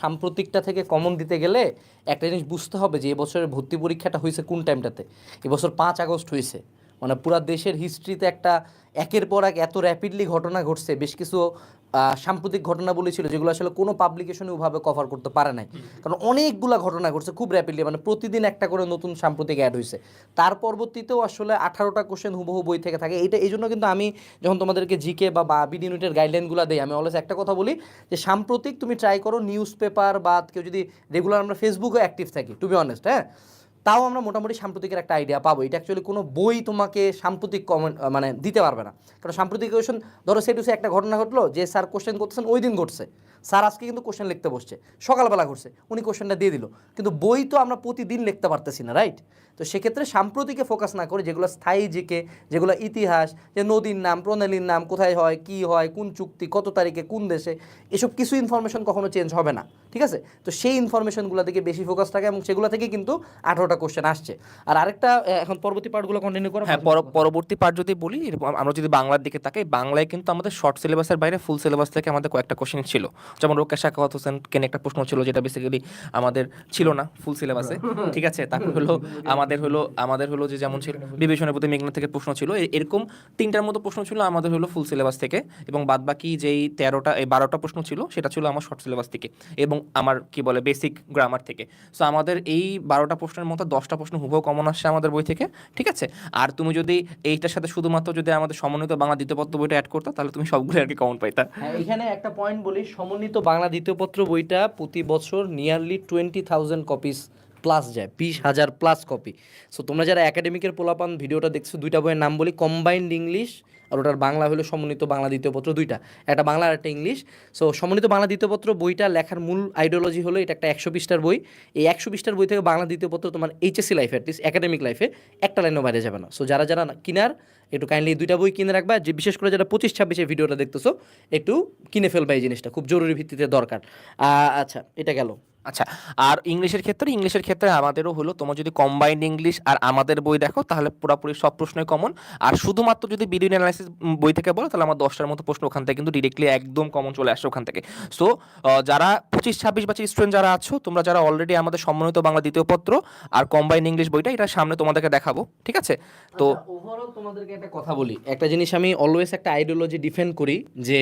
সাম্প্রতিকটা থেকে কমন দিতে গেলে একটা জিনিস বুঝতে হবে যে এবছরের ভর্তি পরীক্ষাটা হয়েছে কোন টাইমটাতে এবছর পাঁচ আগস্ট হয়েছে। মানে পুরা দেশের হিস্ট্রিতে একটা একের পর এক এত র্যাপিডলি ঘটনা ঘটছে। বেশ কিছু সাম্প্রতিক ঘটনা বলেছিল যেগুলো আসলে কোনো পাবলিকেশনে ওভাবে কভার করতে পারে নাই। কারণ অনেকগুলা ঘটনা ঘটছে খুব র্যাপিডলি মানে প্রতিদিন একটা করে নতুন সাম্প্রতিক অ্যাড হয়েছে তার পরবর্তীতেও আসলে আঠারোটা কোশ্চেন হুবহু বই থেকে থাকে। এইটা, এই জন্য কিন্তু আমি যখন তোমাদেরকে জিকে বা বিড ইউনিটের গাইডলাইনগুলো দেই, আমি অলওয়েজ একটা কথা বলি যে সাম্প্রতিক তুমি ট্রাই করো নিউজ পেপার বা কেউ যদি রেগুলার আমরা ফেসবুকে অ্যাক্টিভ থাকি টু বি অনেস্ট হ্যাঁ? তাও আমরা মোটামুটি সাম্প্রতিকের একটা আইডিয়া পাবো। এটা অ্যাকচুয়ালি কোনো বই তোমাকে সাম্প্রতিক কমেন্ট মানে দিতে পারবে না। কারণ সাম্প্রতিক কোয়েশন ধরো সেটুসে একটা ঘটনা ঘটলো যে স্যার কোশ্চেন করতেছেন, ওই দিন ঘটছে। স্যার আজকে কিন্তু কোশ্চেন লিখতে বসছে। সকালবেলা ঘটছে। উনি কোশ্চেনটা দিয়ে দিল। কিন্তু বই তো আমরা প্রতিদিন লিখতে পারতেছি না রাইট তো সেক্ষেত্রে সাম্প্রতিকে ফোকাস না করে যেগুলো স্থায়ী জিকে যেগুলো ইতিহাস যে নদীর নাম প্রণালীর নাম কোথায় হয় কি হয় কোন চুক্তি কত তারিখে কোন দেশে এসব কিছু ইনফরমেশন কখনো চেঞ্জ হবে না ঠিক আছে? তো সেই ইনফরমেশনগুলো থেকে বেশি ফোকাস থাকে এবং সেগুলো থেকে কিন্তু আঠারোটা কোশ্চেন আসছে। আর আরেকটা এখন পরবর্তী পার্টগুলো কন্টিনিউ করো হ্যাঁ পরবর্তী পার্ট যদি বলি আমরা যদি বাংলার দিকে তাকাই বাংলায় কিন্তু আমাদের শর্ট সিলেবাসের বাইরে ফুল সিলেবাস থেকে আমাদের কয়েকটা কোশ্চেন ছিল। যেমন রোকেশ শাকাওয়াত হোসেন কেন একটা প্রশ্ন ছিল যেটা বেসিক্যালি আমাদের ছিল না ফুল সিলেবাসে ঠিক আছে? তারপর হলো আমাদের হলো, আমাদের হলো যে যেমন ছিল বিবেচনার প্রতি মেঘনা থেকে প্রশ্ন ছিল এরকম তিনটার মতো প্রশ্ন ছিল, আমাদের হলো ফুল সিলেবাস থেকে। এবং বাদবাকি যেই তেরোটা, এই বারোটা প্রশ্ন ছিল, সেটা ছিল আমার শর্ট সিলেবাস থেকে এবং আমার কি বলে বেসিক গ্রামার থেকে। সো আমাদের এই বারোটা প্রশ্নের মতো দশটা প্রশ্ন হুবহু কমন আসছে আমাদের বই থেকে, ঠিক আছে? আর তুমি যদি এইটার সাথে শুধুমাত্র যদি আমাদের সমন্বিত বাংলা দ্বিতীয় পত্র বইটা অ্যাড করতো, তাহলে তুমি সবগুলো আর কি কমন পাইতা। হ্যাঁ এখানে একটা পয়েন্ট বলি, সমন্বিত বাংলা দ্বিতীয় পত্র বইটা প্রতি বছর nearly twenty thousand copies plus যায়, বিশ হাজার প্লাস কপি সো তোমরা যারা একাডেমিকের পোলাপান ভিডিওটা দেখছ, দুইটা বইয়ের নাম বলি কম্বাইন্ড ইংলিশ আর ওটার বাংলা হলো সমন্বিত বাংলা দ্বিতীয় পত্র দুইটা। একটা বাংলা আর একটা ইংলিশ। সো সমন্বিত বাংলা দ্বিতীয় পত্র বইটা লেখার মূল আইডিওলজি হলো এটা একটা একশো পৃষ্ঠার বই। এই একশো পৃষ্ঠার বই থেকে বাংলা দ্বিতীয় পত্র তোমার এইচএসসি লাইফে অ্যাটলিস্ট একাডেমিক লাইফে একটা লাইনও বাইরে যাবে না। সো যারা যারা কিনার, একটু কাইন্ডলি দুইটা বই কিনে রাখবা। যে বিশেষ করে যারা পঁচিশ ছাব্বিশে ভিডিওটা দেখতেছো, একটু কিনে ফেলবা এই জিনিসটা, খুব জরুরি ভিত্তিতে দরকার। আচ্ছা এটা গেল। আচ্ছা আর ইংলিশের ক্ষেত্রে ইংলিশের ক্ষেত্রে আমাদেরও হলো, তোমার যদি কম্বাইন্ড ইংলিশ আর আমাদের বই দেখো, তাহলে পুরোপুরি সব প্রশ্নই কমন আর শুধুমাত্র যদি ভিডিও অ্যানালাইসিস বই থেকে বলো, তাহলে আমার দশটার মতো প্রশ্ন ওখান থেকে কিন্তু ডিরেক্টলি একদম কমন চলে আসছে ওখান থেকে। সো যারা পঁচিশ, ছাব্বিশ বাচ্চা স্টুডেন্ট যারা আছো, তোমরা যারা অলরেডি আমাদের সম্মানিত বাংলা দ্বিতীয় পত্র আর কম্বাইন্ড ইংলিশ বইটা, এটা সামনে তোমাদেরকে দেখাবো, ঠিক আছে? তো ওভারঅল তোমাদেরকে একটা কথা বলি। একটা জিনিস আমি অলওয়েজ একটা আইডিওলজি ডিফেন্ড করি যে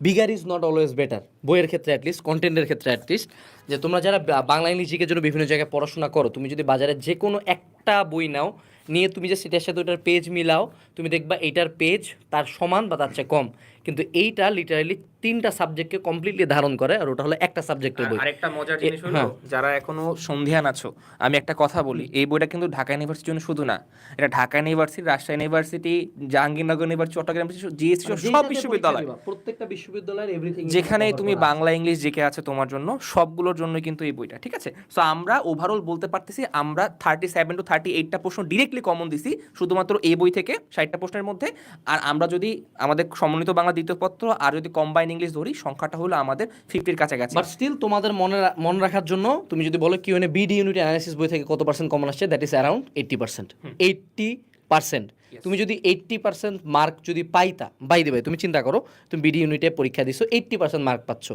bigger is not always better বইয়ের ক্ষেত্রে অ্যাটলিস্ট কন্টেন্টের ক্ষেত্রে অ্যাটলিস্ট যে তোমরা যারা বাংলা ইংলিশ জিকের জন্য বিভিন্ন জায়গায় পড়াশোনা করো, তুমি যদি বাজারে যে কোনো একটা বই নাও, নিয়ে তুমি যে সেটার সাথে ওটার পেজ মিলাও, তুমি দেখবা এইটার পেজ তার সমান বা তার চেয়ে কম। কিন্তু এইটা লিটারালি তিনটা সাবজেক্টকে কমপ্লিটলি ধারণ করে আর ওটা হলো একটা সাবজেক্টের বই। আরেকটা মজার জিনিস হলো হ্যাঁ। যারা এখনও সন্ধিয়ান আছো আমি একটা কথা বলি এই বইটা কিন্তু ঢাকা ইউনিভার্সিটির জন্য শুধু না এটা Dhaka university Rajshahi university Jahangirnagar university Chittagong GSC সব বিশ্ববিদ্যালয়। প্রত্যেকটা বিশ্ববিদ্যালয়ের এভরিথিং যেখানেই তুমি বাংলা ইংলিশ জেকে আছে তোমার জন্য সবগুলোর জন্য কিন্তু এই বইটা ঠিক আছে? সো আমরা ওভারঅল বলতে পারতেছি আমরা থার্টি সেভেন টু থার্টি এইটটা প্রশ্ন ডিরেক্টলি কমন দিছি শুধুমাত্র এই বই থেকে ষাটটা প্রশ্নের মধ্যে আর আমরা যদি আমাদের সমন্বিত বাংলা দ্বিতীয় পত্র আর যদি কম্বাইন ইংলিশ ধরি সংখ্যাটা হলো আমাদের ফিফটির কাছাকাছি। বাট স্টিল তোমাদের মনে মনে রাখার জন্য তুমি যদি বলো Q N BD unit analysis বই থেকে কত পার্সেন্ট কমন আসছে that is around eighty percent eighty percent তুমি যদি এইট্টি পার্সেন্ট মার্ক যদি পাইতা বাই দেবে তুমি চিন্তা করো তুমি বিডি ইউনিটে পরীক্ষা দিছো এইট্টি পার্সেন্ট মার্ক পাচ্ছ।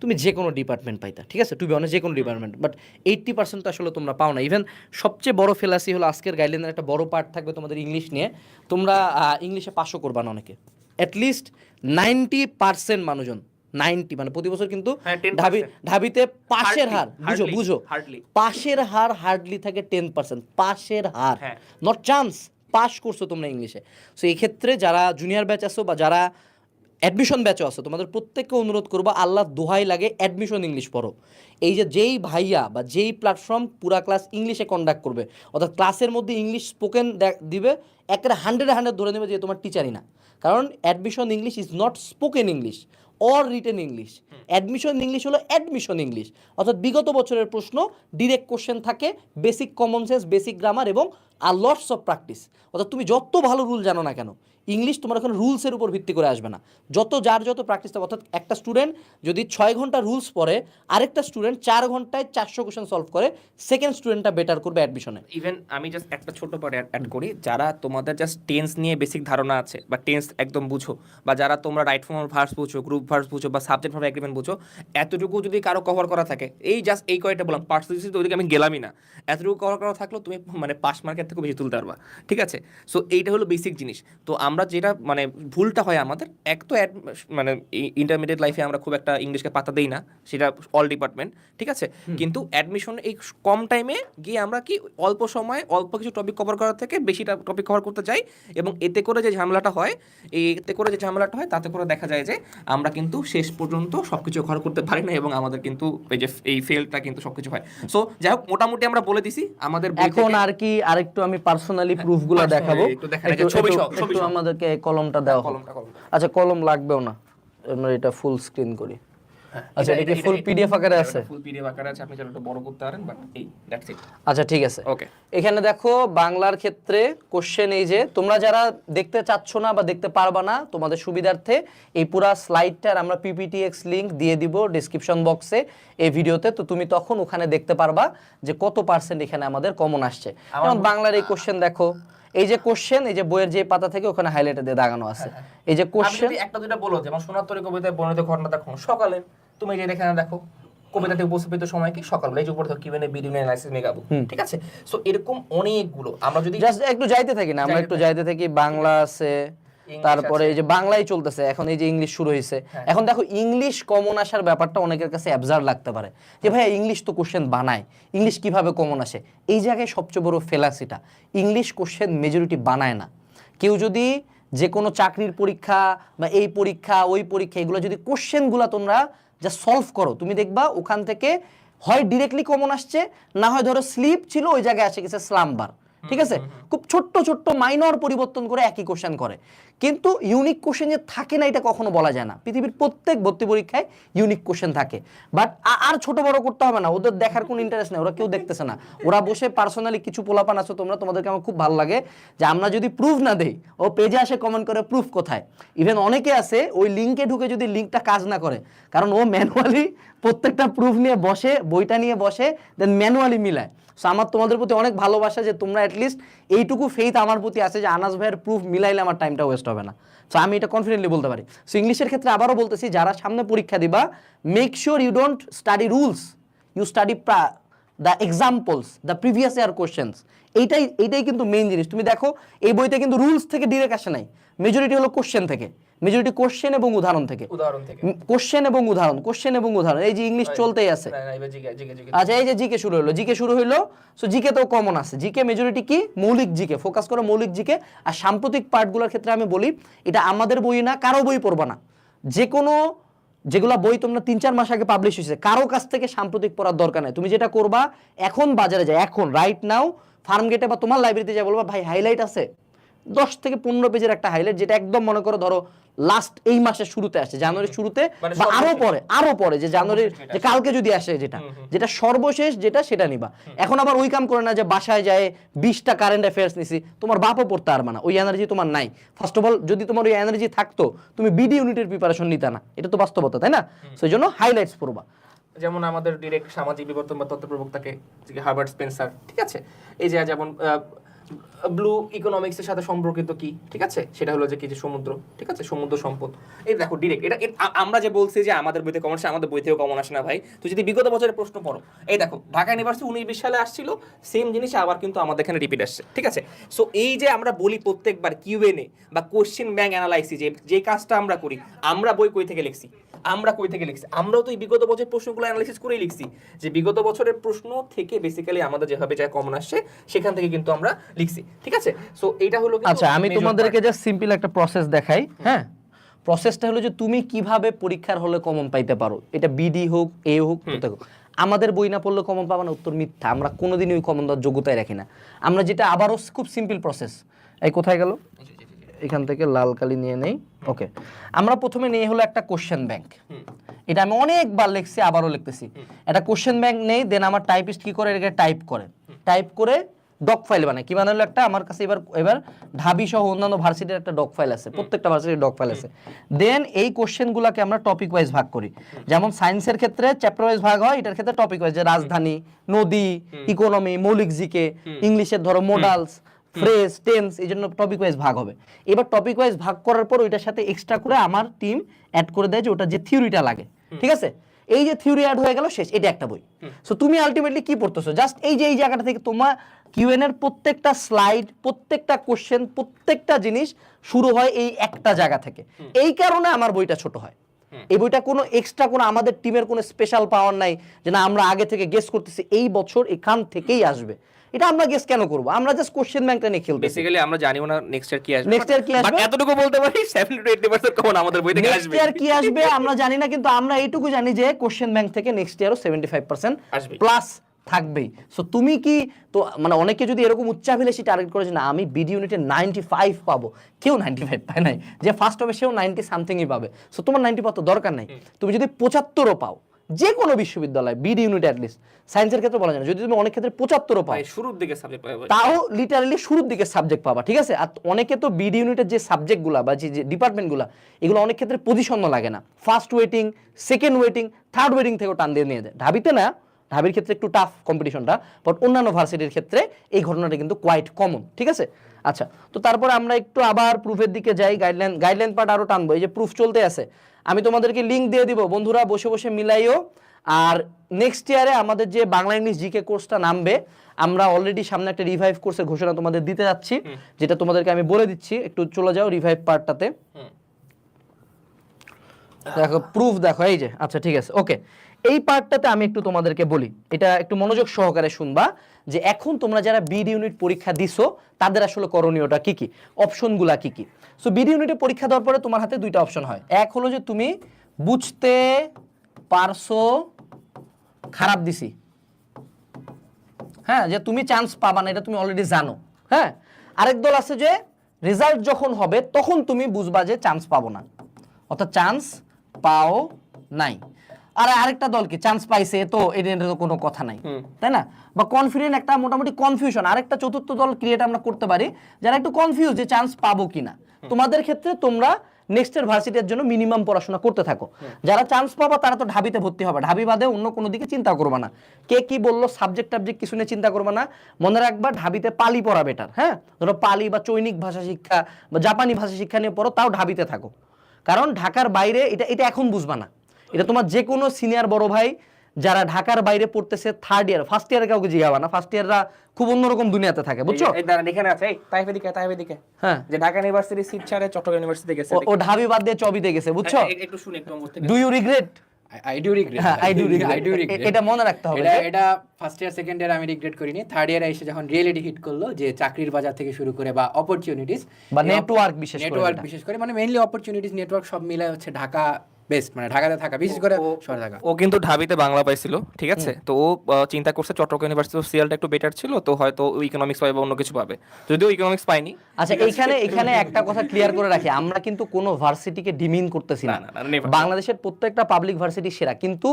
তুমি যে কোনো ডিপার্টমেন্ট পাইতা ঠিক আছে? টু বি অনেস্ট যে কোনো ডিপার্টমেন্ট বাট এইট্টি পার্সেন্ট তো আসলে তোমরা পাও না। ইভেন সবচেয়ে বড় ফেলাসি হলো আজকের গাইডলাইনের একটা বড় পার্ট থাকবে তোমাদের ইংলিশ নিয়ে। তোমরা ইংলিশে পাশও করবা না অনেকে। অ্যাটলিস্ট নাইনটি পার্সেন্ট মানুষজন। নাইনটি মানে প্রতি বছর কিন্তু হ্যাঁ, 10% ঢাবি ঢাবিতে পাশের হার বুঝো বুঝো। পাশের হার হার্ডলি থাকে টেন পার্সেন্ট পাশের হার। নট চান্স পাস করছ তোমরা ইংলিশে সো এই ক্ষেত্রে যারা জুনিয়র ব্যাচ আছো বা যারা অ্যাডমিশন ব্যাচও আছো তোমাদের প্রত্যেককে অনুরোধ করব আল্লাহ দোহাই লাগে অ্যাডমিশন ইংলিশ পড়ো। এই যে যেই ভাইয়া বা যেই প্ল্যাটফর্ম পুরা ক্লাস ইংলিশে কন্ডাক্ট করবে অর্থাৎ ক্লাসের মধ্যে ইংলিশ স্পোকেন দিবে একটা হান্ড্রেড হান্ড্রেড ধরে নেবে যে তোমার টিচারই না। কারণ admission English is not spoken English or written English admission English হলো অ্যাডমিশন ইংলিশ অর্থাৎ বিগত বছরের প্রশ্ন ডিরেক্ট কোশ্চেন থাকে basic common sense basic grammar এবং আর লটস অফ প্র্যাকটিস অর্থাৎ তুমি যত ভালো রুল জানো না কেন ইংলিশ তোমার এখন রুলসের উপর ভিত্তি করে আসবে না। যত যার যত প্র্যাকটিস থাকবে অর্থাৎ একটা স্টুডেন্ট যদি ছয় ঘণ্টা রুলস পড়ে, আরেকটা স্টুডেন্ট চার ঘন্টায় চারশো কোশ্চেন সলভ করে সেকেন্ড স্টুডেন্টটা বেটার করবে অ্যাডমিশনে ইভেন আমি জাস্ট একটা ছোট পার্ট অ্যাড করি, যারা তোমাদের জাস্ট টেন্স নিয়ে বেসিক ধারণা আছে, বা টেন্স একদম বুঝো, বা যারা তোমরা রাইট ফর্ম ভার্স বুঝো গ্রুপ ভার্স বুঝো, বা সাবজেক্ট ভার্ব এগ্রিমেন্ট বুঝো, এতটুকু যদি কারও কভার করা থাকে, এই জাস্ট এই কয়েকটা বললাম পার্সোনালিটি তো ওদিকে আমি গেলামই না। এতটুকু কভার করা থাকলেও তুমি মানে পাস মার্কেট থেকে বেশি তুলতে পারবা, ঠিক আছে? সো এইটা হলো বেসিক জিনিস। তো আমরা যেটা মানে ভুলটা হয় আমাদের এক তো মানে ইন্টারমিডিয়েট লাইফে আমরা খুব একটা ইংলিশকে পাতা দেই না সেটা অল ডিপার্টমেন্ট ঠিক আছে? কিন্তু অ্যাডমিশন এই কম টাইমে গিয়ে আমরা কি অল্প সময় অল্প কিছু টপিক কভার করার থেকে বেশি টপিক কভার করতে চাই এবং এতে করে যে ঝামেলাটা হয় এতে করে যে ঝামেলাটা হয় তাতে করে দেখা যায় যে আমরা কিন্তু শেষ পর্যন্ত সব কিছু কভার করতে পারি না এবং আমাদের কিন্তু এই যে এই ফেলটা কিন্তু সব কিছু হয়। সো যাই হোক মোটামুটি আমরা বলে দিছি আমাদের এখন আর কি আরেকটু আমি পার্সোনালি প্রুফগুলো personally দেখাবো। ছবি ছবি আমাদেরকে কলমটা দেওয়া কলমটা কলম। আচ্ছা কলম লাগবেও না। আমরা এটা ফুল স্ক্রিন করি। আচ্ছা এটা কি ফুল পিডিএফ আকারে আছে? ফুল পিডিএফ আকারে আছে আপনি চাইলে বড় করতে পারেন বাট এই দ্যাটস ইট আচ্ছা ঠিক আছে। ওকে এখানে দেখো বাংলার ক্ষেত্রে কোশ্চেন এই যে তোমরা যারা দেখতে চাচ্ছ না বা দেখতে পারবা না তোমাদের সুবিধার্থে এই পুরা স্লাইডটার আমরা পিপিটিএক্স লিংক দিয়ে দিব ডেসক্রিপশন বক্সে এই ভিডিওতে। তো তুমি তখন ওখানে দেখতে পারবা যে কত পার্সেন্ট এখানে আমাদের কমন আসছে। যেমন বাংলার এই কোশ্চেন দেখো। এই যে কোশ্চেন এই যে বইয়ের যে পাতা থেকে ওখানে হাইলাইট দিয়ে দাগানো আছে। এই যে কোশ্চেন একটা দুটো বলো যেমন সোনাতরী কবিতায় বর্ণিত ঘটনা দেখো সকালে। তুমি যে এখানে দেখো কবিতাতে উপস্থাপিত সময় কি? সকাল। এই যে উপর দেখো কিউএনএ বিডিও অ্যানালাইসিস মেগাবো ঠিক আছে? সো এরকম অনেকগুলো। আমরা যদি জাস্ট একটু যাইতে থাকি না আমরা একটু যাইতে থাকি বাংলা আছে তারপরে এই যে বাংলাই চলতেছে এখন এই যে ইংলিশ শুরু হয়েছে হ্যাঁ। এখন দেখো ইংলিশ কমন আসার ব্যাপারটা অনেকের কাছে অ্যাবজার্ভ লাগতে পারে। যে ভাই ইংলিশ তো কোশ্চেন বানায়। ইংলিশ কীভাবে কমন আসে? এই জায়গায় সবচেয়ে বড় ফেলাসিটা ইংলিশ কোশ্চেন মেজরিটি বানায় না। কেউ যদি যে কোনো চাকরির পরীক্ষা বা এই পরীক্ষা ওই পরীক্ষা এগুলো যদি কোশ্চেনগুলো তোমরা যা সলভ করো তুমি দেখবা ওখান থেকে হয় ডিরেক্টলি কমন আসছে না হয় ধরো স্লিপ ছিল ওই জায়গায় আসে গেছে স্লাম্বার ঠিক আছে? খুব ছোট্ট ছোট্ট মাইনর পরিবর্তন করে একই কোশ্চেন করে। কিন্তু ইউনিক কোশ্চেন যে থাকে না এটা কখনো বলা যায় না। পৃথিবীর প্রত্যেক ভর্তি পরীক্ষায় ইউনিক কোশ্চেন থাকে। বাট আর ছোট বড় করতে হবে না। ওদের দেখার কোনো ইন্টারেস্ট নেই। ওরা কেউ দেখতেছে না। ওরা বসে পার্সোনালি কিছু পোলাপান আছো তোমরা তোমাদেরকে আমার খুব ভালো লাগে যে আমরা যদি প্রুফ না দেই ও পেজে আসে কমেন্ট করে প্রুফ কোথায়? ইভেন অনেকে আছে ওই লিঙ্কে ঢুকে যদি লিঙ্কটা কাজ না করে কারণ ও ম্যানুয়ালি প্রত্যেকটা প্রুফ নিয়ে বসে, বইটা নিয়ে বসে দেন ম্যানুয়ালি মিলায়। সো আমার তোমাদের প্রতি অনেক ভালোবাসা যে তোমরা অ্যাটলিস্ট এইটুকু ফেইথ আমার প্রতি আছে যে আনাস ভাইয়ের প্রুফ মিলাইলে আমার টাইমটা ওয়েস্ট হবে না। সো আমি এটা কনফিডেন্টলি বলতে পারি। সো ইংলিশের ক্ষেত্রে আবারও বলতেছি, যারা সামনে পরীক্ষা দিবা make sure you don't study rules you study the examples the previous year questions এইটাই এইটাই কিন্তু মেইন জিনিস। তুমি দেখো, এই বইতে কিন্তু রুলস থেকে ডিরেক্ট আসে নাই। মেজরিটি হলো কোশ্চেন থেকে। মেজরিটি কোশ্চেন এবং উদাহরণ থেকে। উদাহরণ থেকে। কোশ্চেন এবং উদাহরণ কোশ্চেন এবং উদাহরণ এই যে ইংলিশ চলতেই আছে। আচ্ছা এই যে জিকে শুরু হলো জিকে শুরু হইল সো জিকে তো কমন আছে। জিকে মেজরিটি কি? মৌলিক জিকে। ফোকাস করো মৌলিক জিকে। আর সাম্প্রতিক পার্টগুলোর ক্ষেত্রে আমি বলি এটা আমাদের বই না কারও বই পড়বা না। যে কোনো যেগুলা বই তোমরা তিন চার মাস আগে পাবলিশ হয়েছে কারও কাছ থেকে সাম্প্রতিক পড়ার দরকার নেই। তুমি যেটা করবা এখন বাজারে যায় এখন রাইট নাও ফার্ম গেটে বা তোমার লাইব্রেরিতে যা বলবা ভাই হাইলাইট আছে। দশ থেকে পনেরো পেজের একটা হাইলাইট যেটা একদম মনে করো ধরো লাস্ট এই মাসের শুরুতে আসে জানুয়ারির শুরুতে মানে বা আরও পরে আরও পরে যে জানুয়ারির যে কালকে যদি আসে যেটা যেটা সর্বশেষ যেটা সেটা নিবা। এখন আবার ওই কাম করে না যে বাসায় যায় বিশটা কারেন্ট অ্যাফেয়ার্স নিছি তোমার বাপও পড়তে পারবে না ওই এনার্জি তোমার নাই। ফার্স্ট অফ অল যদি তোমার ওই এনার্জি থাকতো তুমি বিডি ইউনিটের প্রিপারেশন নিতে না এটা তো বাস্তবতা তাই না? সেই জন্য হাইলাইটস পড়বা। যেমন আমাদের ডিরেক্ট সামাজিক বিবর্তন বা তথ্য প্রবক্তাকে হার্বার্ট স্পেন্সার ঠিক আছে? এই যে যেমন ব্লু ইকোনমিক্সের সাথে সম্পর্কিত কি? ঠিক আছে? সেটা হলো যে কি যে সমুদ্র। ঠিক আছে? সমুদ্র সম্পদ। এই দেখো ডিরেক্ট এটা আমরা যে বলছি যে আমাদের বইতে কমন আসে, আমাদের বই থেকেও কমন আসে না ভাই। তো যদি বিগত বছরের প্রশ্ন পড়ো। এই দেখো, ঢাকা ইউনিভার্সিটি উনিশ বিশ সালে আসছিল সেম জিনিস আবার কিন্তু আমাদের এখানে রিপিট আসছে। ঠিক আছে? সো এই যে আমরা বলি প্রত্যেকবার কিউএনএ বা কোশ্চেন ব্যাংক অ্যানালাইসিস যে যে কাজটা আমরা করি, আমরা বই কই থেকে লিখছি? আমরা কই থেকে লিখছি? আমরাও তো এই বিগত বছরের প্রশ্নগুলো অ্যানালাইসিস করেই লিখছি। যে বিগত বছরের প্রশ্ন থেকে বেসিক্যালি আমাদের যেভাবে যা কমন আসছে, সেখান থেকে কিন্তু আমরা লিখছি ঠিক আছে? সো এইটা হলো আচ্ছা আমি তোমাদেরকে জাস্ট সিম্পল একটা প্রসেস দেখাই হ্যাঁ? প্রসেসটা হলো যে তুমি কীভাবে পরীক্ষার হলে কমন পাইতে পারো? এটা বিডি হোক এ হোক হোক। আমাদের বই না পড়লে কমন পাবা না উত্তর মিথ্যা। আমরা কোনোদিনই ওই কমন দেওয়ার যোগ্যতায় রাখি না। আমরা যেটা আবারও খুব সিম্পল প্রসেস এই কোথায় গেল? এখান থেকে লাল কালি নিয়ে নেই। ওকে আমরা প্রথমে নিয়ে হলো একটা কোশ্চেন ব্যাংক এটা আমি অনেকবার লিখছি আবারও লিখতেছি। একটা কোশ্চেন ব্যাংক নেই দেন আমার টাইপিস্ট কি করে? এটাকে টাইপ করে। টাইপ করে ডক ফাইল বানায়। কি বানালো একটা? আমার কাছে এবার এবার ঢাবি সহ অন্যান্য ভার্সিটির একটা ডক ফাইল আছে। প্রত্যেকটা ভার্সিটির ডক ফাইল আছে। দেন এই কোশ্চেনগুলোকে আমরা টপিক ওয়াইজ ভাগ করি। যেমন সায়েন্সের ক্ষেত্রে চ্যাপ্টার ওয়াইজ ভাগ হয় এটার ক্ষেত্রে টপিক ওয়াইজ যে রাজধানী নদী ইকোনমি মৌলিক জিকে ইংলিশের ধরো মোডালস ফ্রেজ টেন্স এই জন্য টপিক ওয়াইজ ভাগ হবে। এবার টপিক ওয়াইজ ভাগ করার পর ওইটার সাথে এক্সট্রা করে আমার টিম অ্যাড করে দেয় যে ওটা যে থিওরিটা লাগে। ঠিক আছে? এই যে থিওরি অ্যাড হয়ে গেল শেষ। এটা একটা বই। সো তুমি আলটিমেটলি কি পড়তেছো? জাস্ট এই যে এই জায়গাটা থেকে তোমার কিউএন এর প্রত্যেকটা স্লাইড প্রত্যেকটা কোশ্চেন প্রত্যেকটা জিনিস শুরু হয় এই একটা জায়গা থেকে। এই কারণে আমার বইটা ছোট হয়। এই বইটা কোনো এক্সট্রা কোনো আমাদের টিমের কোনো স্পেশাল পাওয়ার নাই যে না আমরা আগে থেকে গেস করতেছি এই বছর এখান থেকেই আসবে। এটা আমরা গেস কেন করব? আমরা জাস্ট কোশ্চেন ব্যাংকটা নিয়ে খেলব বেসিক্যালি আমরা জানিও না নেক্সট ইয়ার কি আসবে। নেক্সট ইয়ার কি আসবে আসবে? এতটুকু বলতে পারি 70 টু 80% কমন আমাদের বই থেকে আসবে। নেক্সট ইয়ার কি আসবে? আমরা জানি না কিন্তু আমরা এইটুকু জানি যে কোশ্চেন ব্যাংক থেকে নেক্সট ইয়ারও সেভেন্টি ফাইভ পার্সেন্ট আসবেই। প্লাস থাকবেই। সো তুমি কি তো মানে অনেকে যদি এরকম উচ্চাভিলাষী টার্গেট করে যে না আমি বিডি ইউনিটে নাইনটি ফাইভ পাবো। কেউ নাইনটি ফাইভ পায় নাই। যে ফার্স্ট হবে সেও নাইনটি সামথিংই পাবে। সো তোমার নাইনটি পাওয়ার তো দরকার নাই। তুমি যদি পঁচাত্তরও পাও যে কোনো বিশ্ববিদ্যালয় বিডি ইউনিট অ্যাটলিস্ট সায়েন্সের ক্ষেত্রে বলা যায় যদি তুমি অনেক ক্ষেত্রে পঁচাত্তরও পাও শুরুর দিকে সাবজেক্ট পাবে। তাও লিটারালি শুরুর দিকে সাবজেক্ট পাবা ঠিক আছে? আর অনেকে তো বিডি ইউনিটের যে সাবজেক্টগুলো বা যে যে ডিপার্টমেন্টগুলো এগুলো অনেক ক্ষেত্রে পজিশনও লাগে না। First waiting second waiting third waiting থেকেও টান দিয়ে নিয়ে যায়। ঢাবিতে না ঢাবির ক্ষেত্রে একটু টাফ কম্পিটিশনটা বাট অন্যান্য ভার্সিটির ক্ষেত্রে এই ঘটনাটা কিন্তু কোয়াইট কমন ঠিক আছে? আচ্ছা তো তারপরে আমরা একটু আবার প্রুফের দিকে যাই গাইডলাইন গাইডলাইন পার্ট আরও টানবো এই যে প্রুফ চলতে আছে। আমি তোমাদেরকে লিঙ্ক দিয়ে দিব বন্ধুরা বসে বসে মিলাইও। আর নেক্সট ইয়ারে আমাদের যে বাংলা ইংলিশ জিকে কোর্সটা নামবে আমরা অলরেডি সামনে একটা রিভাইভ কোর্সের ঘোষণা তোমাদের দিতে যাচ্ছি যেটা তোমাদেরকে আমি বলে দিচ্ছি একটু চলে যাও রিভাইভ পার্টটাতে দেখো প্রুফ দেখো, এই যে আচ্ছা ঠিক আছে ওকে এই পার্টটাতে আমি একটু তোমাদেরকে বলি, এটা একটু মনোযোগ সহকারে শুনবা, যে এখন তোমরা যারা বিড ইউনিট পরীক্ষা দিছো, তাদের আসলে করণীয়টা কি কি? অপশনগুলা কি কি? সো বিড ইউনিটে পরীক্ষা দেওয়ার পরে তোমার হাতে দুইটা অপশন হয়। এক হলো যে তুমি বুঝতে পারছ, খারাপ দিছি। হ্যাঁ যে তুমি চান্স পাবা না, এটা তুমি অলরেডি জানো। হ্যাঁ আরেক দল আছে যে রেজাল্ট যখন হবে, তখন তুমি বুঝবা যে চান্স পাবো না। অর্থাৎ চান্স পাও নাই। আর আরেকটা দল কি? চান্স পাইছে তো এটা তো কোনো কথা নাই। তাই না? বা কনফিডেন্ট একটা মোটামুটি কনফিউশন আরেকটা চতুর্থ দল ক্রিয়েট আমরা করতে পারি যারা একটু কনফিউজ যে চান্স পাবো কিনা। তোমাদের ক্ষেত্রে তোমরা নেক্সটের ভার্সিটির জন্য মিনিমাম পড়াশোনা করতে থাকো। যারা চান্স পাবা তারা তো ঢাবিতে ভর্তি হবে। ঢাবি বাদে অন্য কোনো দিকে চিন্তা করবে না। কে কি বলল সাবজেক্ট টাবজেক্ট কিছু নিয়ে চিন্তা করবে না। মনে রাখবা ঢাবিতে পালি পড়া বেটার হ্যাঁ? ধরো পালি বা চৈনিক ভাষা শিক্ষা বা জাপানি ভাষা শিক্ষা নিয়ে পড়ো তাও ঢাবিতে থাকো। কারণ ঢাকার বাইরে এটা এটা এখন বুঝবা না। এটা তোমার যে কোনো সিনিয়র বড় ভাই যারা ঢাকার বাইরে পড়তেছে থার্ড ইয়ার ফার্স্ট ইয়ারে কাউকে জিগাবা না। ফার্স্ট ইয়াররা খুব অন্যরকম দুনিয়াতে থাকে বুঝছ? এখানে আছে। এই তাইফে দিকে তাইফে দিকে। হ্যাঁ। যে ঢাকা ইউনিভার্সিটি সিট ছাড়ে চট্টগ্রাম ইউনিভার্সিটি গেছে ও- ঢাবি বাদ দিয়ে চবিতে গেছে বুঝছ? একটু শুনে একটু do you regret I do regret I do regret I do regret এটা মনে রাখতে হবে এটা এটা ফার্স্ট ইয়ার সেকেন্ড ইয়ার আমি রিগ্রেট করিনি। থার্ড ইয়ারে এসে যখন রিয়েলিটি হিট করল যে চাকরির বাজার থেকে শুরু করে বা অপরচুনিটিস বা নেটওয়ার্ক বিশেষ করে নেটওয়ার্ক বিশেষ করে মানে মেইনলি অপরচুনিটিস নেটওয়ার্ক সব মিলে হচ্ছে ঢাকা বেস্ট মানে ঢাকাতে থাকা বিশেষ করে শহরে থাকা। ও কিন্তু ঢাবিতে বাংলা পাইছিল ঠিক আছে? তো ও চিন্তা করছে চট্টগ্রাম ইউনিভার্সিটি সিএলটা একটু বেটার ছিল তো হয়তো ও ইকোনমিক্স পাবে বা অন্য কিছু পাবে। যদিও ইকোনমিক্স পাইনি আচ্ছা এইখানে এখানে একটা কথা ক্লিয়ার করে রাখি আমরা কিন্তু কোনো ভার্সিটিকে ডিমিন করতেছি না. বাংলাদেশের প্রত্যেকটা পাবলিক ভার্সিটি সেরা কিন্তু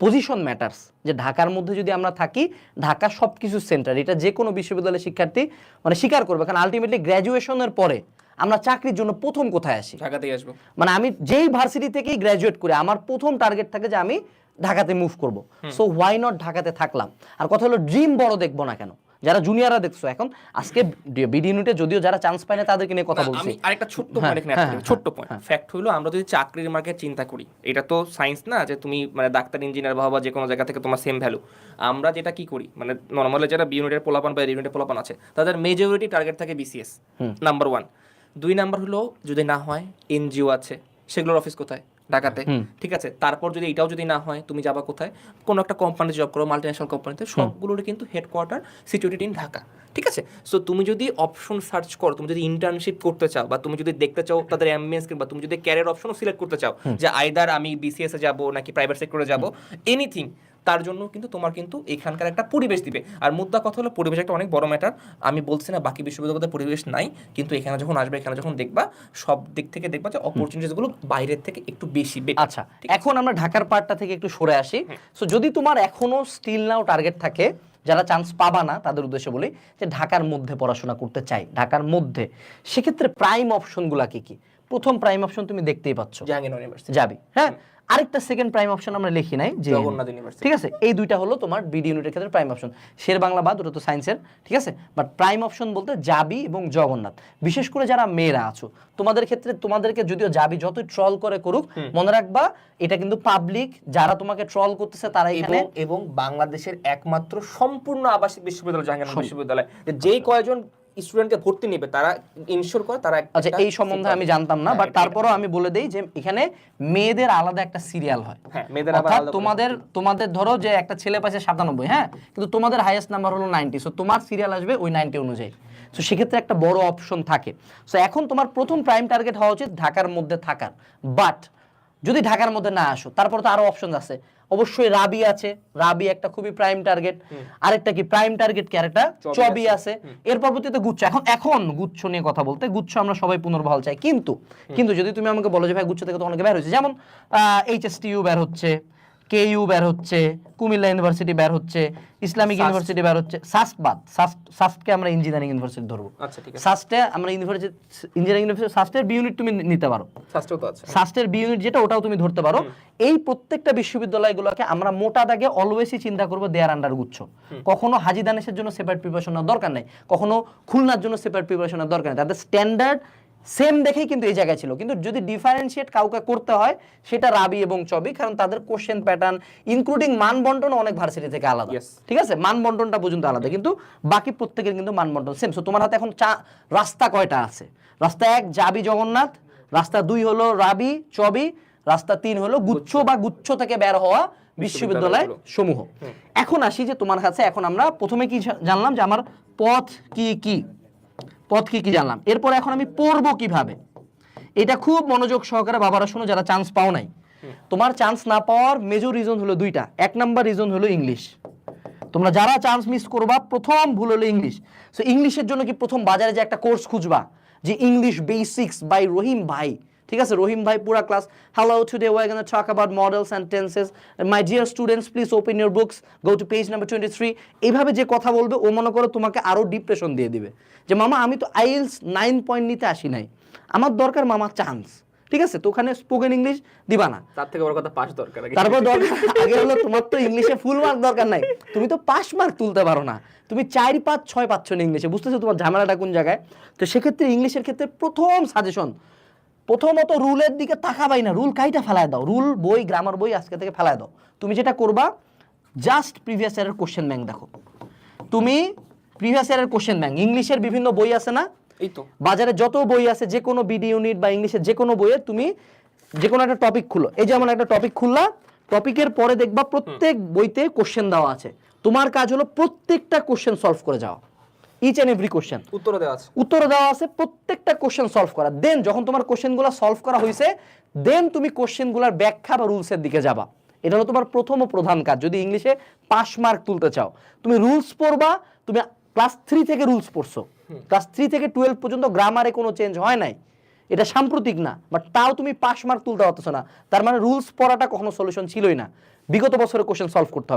পজিশন ম্যাটার্স যে ঢাকার মধ্যে যদি আমরা থাকি ঢাকা সব কিছু সেন্টার এটা যে কোনো বিশ্ববিদ্যালয়ের শিক্ষার্থী মানে স্বীকার করবে কারণ আলটিমেটলি গ্র্যাজুয়েশনের পরে আমরা চাকরির জন্য প্রথম কোথায় আসি? ঢাকাতেই আসব। মানে আমি যেই ভার্সিটি থেকেই গ্র্যাজুয়েট করে আমার প্রথম টার্গেট থাকে যে আমি ঢাকাতে মুভ করব। সো হোয়াই নট ঢাকাতে থাকলাম? আর কথা হলো ড্রিম বড় দেখব না কেন? যারা জুনিয়ররা দেখছ এখন আজকে বিডি ইউনিটে যদিও যারা চান্স পায় না তাদেরকে নিয়ে কথা বলছি। আরেকটা ছোট্ট হ্যাঁ, পয়েন্ট এখানে হ্যাঁ, add করি। হ্যাঁ, ছোট্ট পয়েন্ট ফ্যাক্ট হলো আমরা যদি চাকরির মার্কেট চিন্তা করি এটা তো সায়েন্স না যে তুমি মানে ডাক্তার ইঞ্জিনিয়ার বা বা যে কোনো জায়গা থেকে তোমার সেম ভ্যালু আমরা যেটা কি করি মানে নর্মালি যারা বি ইউনিটের পোলাপান বা ইউনিটের পোলাপান আছে তাদের মেজরিটি টার্গেট থাকে বিসিএস নাম্বার ওয়ান দুই নাম্বার হলো যদি না হয় এনজিও আছে সেগুলোর অফিস কোথায়? ঢাকাতে। ঠিক আছে? তারপর যদি এটাও যদি না হয় তুমি যাবা কোথায়? কোনো একটা কোম্পানি জব করো মাল্টিন্যাশনাল কোম্পানিতে সবগুলোর কিন্তু হেডকোয়ার্টার সিচুয়েটেড ইন ঢাকা। ঠিক আছে? সো তুমি যদি অপশন সার্চ করো তুমি যদি ইন্টার্নশিপ করতে চাও বা তুমি যদি দেখতে চাও তাদের অ্যাম্বিয়েন্স কিংবা তুমি যদি ক্যারিয়ার অপশনও সিলেক্ট করতে চাও যে আইদার আমি বিসিএস এ যাব নাকি প্রাইভেট সেক্টরে যাব এনিথিং তার জন্য কিন্তু তোমার কিন্তু এখানকার একটা পরিবেশ দিবে। আর মুদ্রা কথা হলো পরিবেশ একটা অনেক বড় ম্যাটার আমি বলছি না বাকি বিশ্ববিদ্যালয়তে পরিবেশ নাই কিন্তু এখানে যখন আসবে এখানে যখন দেখবা সব দিক থেকে দেখবা যে অপরচুনিটিসগুলো বাইরের থেকে একটু বেশি আচ্ছা এখন আমরা ঢাকার পার্টটা থেকে একটু সরে আসি। সো যদি তোমার এখনও স্টিল নাও টার্গেট থাকে যারা চান্স পাবা না তাদের উদ্দেশ্যে বলি যে ঢাকার মধ্যে পড়াশোনা করতে চাই ঢাকার মধ্যে। সেক্ষেত্রে প্রাইম অপশনগুলো কি কি? প্রথম প্রাইম অপশন তুমি দেখতেই পাচ্ছ। জাহাঙ্গীর ইউনিভার্সিটি যাবি হ্যাঁ? আরেকটা সেকেন্ড প্রাইম অপশন আমরা লিখি নাই যে জগন্নাথ ইউনিভার্সিটি ঠিক আছে এই দুইটা হলো তোমার বিডি ইউনিটের ক্ষেত্রে প্রাইম অপশন শের বাংলা বাদ ওটা তো সায়েন্সের ঠিক আছে? বাট প্রাইম অপশন বলতে জাবি এবং জগন্নাথ। বিশেষ করে যারা মেয়েরা আছো তোমাদের ক্ষেত্রে তোমাদেরকে যদিও জাবি যতই ট্রল করে করুক মনে রাখবা এটা কিন্তু পাবলিক যারা তোমাকে ট্রল করতেছে তারা এখানে। এবং বাংলাদেশের একমাত্র সম্পূর্ণ আবাসিক বিশ্ববিদ্যালয় জাহাঙ্গীরনগর বিশ্ববিদ্যালয় যে কয়জন স্টুডেন্টকে ভর্তি নেবে তারা ইনশিওর করে তারা আচ্ছা এই সম্বন্ধে আমি জানতাম না হ্যাঁ, বাট এটা- তারপরও আমি বলে দেই যে এখানে মেয়েদের আলাদা একটা সিরিয়াল হয়। হ্যাঁ মেয়েদের আবার আলাদা তোমাদের তোমাদের ধরো যে একটা ছেলে পাশে সাতানব্বই হ্যাঁ? কিন্তু তোমাদের হাইয়েস্ট নাম্বার হলো নাইনটি সো তোমার সিরিয়াল আসবে ওই নাইনটি অনুযায়ী। সো সেক্ষেত্রে একটা বড় অপশন থাকে। সো এখন তোমার প্রথম প্রাইম টার্গেট হওয়া উচিত ঢাকার মধ্যে থাকার। বাট যদি ঢাকার মধ্যে না আসো তারপর তো আরও অপশন আছে। অবশ্যই রাবি আছে। রাবি একটা খুবই প্রাইম টার্গেট আরেকটা কি প্রাইম টার্গেট কি? আরেকটা চবি। আছে। এর পরবর্তীতে গুচ্ছ। এখন এখন গুচ্ছ নিয়ে কথা বলতে গুচ্ছ আমরা সবাই পুনর্বহাল চাই। কিন্তু কিন্তু যদি তুমি আমাকে বলো যে ভাই গুচ্ছ থেকে তো অনেকে বের হয়েছে। যেমন এইচএসটিইউ বের হচ্ছে। কেইউ বের হচ্ছে কুমিল্লা ইউনিভার্সিটি বের হচ্ছে ইসলামিক ইউনিভার্সিটি বের হচ্ছে। সাস্ট বাদ সাস্ট সাস্টকে আমরা ইঞ্জিনিয়ারিং ইউনিভার্সিটি ধরবো। সাস্টে আমরা ইউনিভার্সিটি ইঞ্জিনিয়ারিং ইউনিভার্সিটি সাস্টের বি ইউনিট তুমি নিতে পারো। শাস্ত্রও তো আছে। সাস্টের বি ইউনিট যেটা ওটাও তুমি ধরতে পারো। এই প্রত্যেকটা বিশ্ববিদ্যালয়গুলোকে আমরা মোটা দাগে অলওয়েজই চিন্তা করব দেয়ার আন্ডার গুচ্ছ। কখনো হাজি দানেশের জন্য সেপারেট প্রিপারেশন নেওয়ার দরকার নেই কখনো খুলনার জন্য সেপারেট প্রিপারেশনের দরকার নেই। তাদের স্ট্যান্ডার্ড সেম দেখেই কিন্তু এই জায়গায় ছিল। কিন্তু যদি ডিফারেন্সিয়েট কাউকে করতে হয় সেটা রাবি এবং চবি কারণ তাদের কোশ্চেন প্যাটার্ন ইনক্লুডিং মান বন্টন অনেক ভার্সিটি থেকে আলাদা. ঠিক আছে? মান বন্টনটা পর্যন্ত আলাদা। কিন্তু বাকি প্রত্যেকের কিন্তু মান বন্টন সেম সো তোমার হাতে এখন চা রাস্তা কয়টা আছে? রাস্তা এক যাবি জগন্নাথ রাস্তা দুই হলো রাবি চবি রাস্তা তিন হলো গুচ্ছ বা গুচ্ছ থেকে বের হওয়া বিশ্ববিদ্যালয় সমূহ। এখন আসি যে তোমার কাছে এখন আমরা প্রথমে কি জানলাম যে আমার পথ কি কি? পথ কি কি জানলাম? এরপর এখন আমি পড়ব কীভাবে? এটা খুব মনোযোগ সহকারে বাবারা শোনো, যারা চান্স পাও নাই। তোমার চান্স না পাওয়ার মেজর রিজন হলো দুইটা। এক নাম্বার রিজন হলো ইংলিশ তোমরা যারা চান্স মিস করবা, প্রথম ভুল হলো ইংলিশ সো ইংলিশের জন্য কি প্রথম বাজারে যে একটা কোর্স খুঁজবা? যে ইংলিশ বেসিক্স বাই রহিম ভাই। ঠিক আছে রহিম ভাই পুরা class hello today we gonna talk about modals and tenses my dear students please open your books go to page number twenty three এইভাবে যে কথা বলবে ও মনে করো তোমাকে আরও ডিপ্রেশন দিয়ে দিবে। যে মামা আমি তো আইএলস নাইন পয়েন্ট নিতে আসি নাই। আমার দরকার মামা চান্স ঠিক আছে তো ওখানে স্পোকেন ইংলিশ দিবা না। তার থেকে বড় কথা পাস দরকার তারপর দরকার আগে হলো তোমার তো ইংলিশে ফুল মার্ক দরকার নাই। তুমি তো পাস মার্ক তুলতে পারো না। তুমি চার পাঁচ ছয় পাচ্ছ না ইংলিশে বুঝতেছো তোমার ঝামেলাটা কোন জায়গায়? তো সেক্ষেত্রে ইংলিশের ক্ষেত্রে প্রথম সাজেশন প্রথমত রুলের দিকে তাকাবাই না। রুল কাইটা ফেলায় দাও। রুল বই গ্রামার বই আজকে থেকে ফেলায় দাও। তুমি যেটা করবা জাস্ট প্রিভিয়াস ইয়ারের কোশ্চেন ব্যাংক দেখো। তুমি প্রিভিয়াস ইয়ারের কোশ্চেন ব্যাংক ইংলিশের বিভিন্ন বই আছে না? এই তো। বাজারে যত বই আছে যে কোনো বিডি ইউনিট বা ইংলিশের যে কোনো বইয়ে তুমি যে কোনো একটা টপিক খুলো। এই যেমন একটা টপিক খুললা টপিকের পরে দেখবা প্রত্যেক বইতে কোশ্চেন দেওয়া আছে। তোমার কাজ হলো প্রত্যেকটা কোশ্চেন সলভ করে যাওয়া। ইচ অ্যান্ড এভরি কোশ্চেন উত্তর দেওয়া আছে। উত্তর দেওয়া আছে প্রত্যেকটা কোশ্চেন সলভ করা। দেন যখন তোমার কোশ্চেনগুলো সলভ করা হয়েছে দেন তুমি কোশ্চেনগুলোর ব্যাখ্যা বা রুলসের দিকে যাবা। এটা হলো তোমার প্রথম ও প্রধান কাজ। যদি ইংলিশে পাস মার্ক তুলতে চাও তুমি রুলস পড়বা তুমি ক্লাস থ্রি থেকে রুলস পড়ছো। ক্লাস থ্রি থেকে টুয়েলভ পর্যন্ত গ্রামারে কোনো চেঞ্জ হয় নাই। এটা সাম্প্রতিক না বাট তাও তুমি পাস মার্ক তুলতে পারতেছো না। তার মানে রুলস পড়াটা কখনো সলিউশন ছিলই না। বিগত বছরের কোশ্চেন সলভ করতে হবে।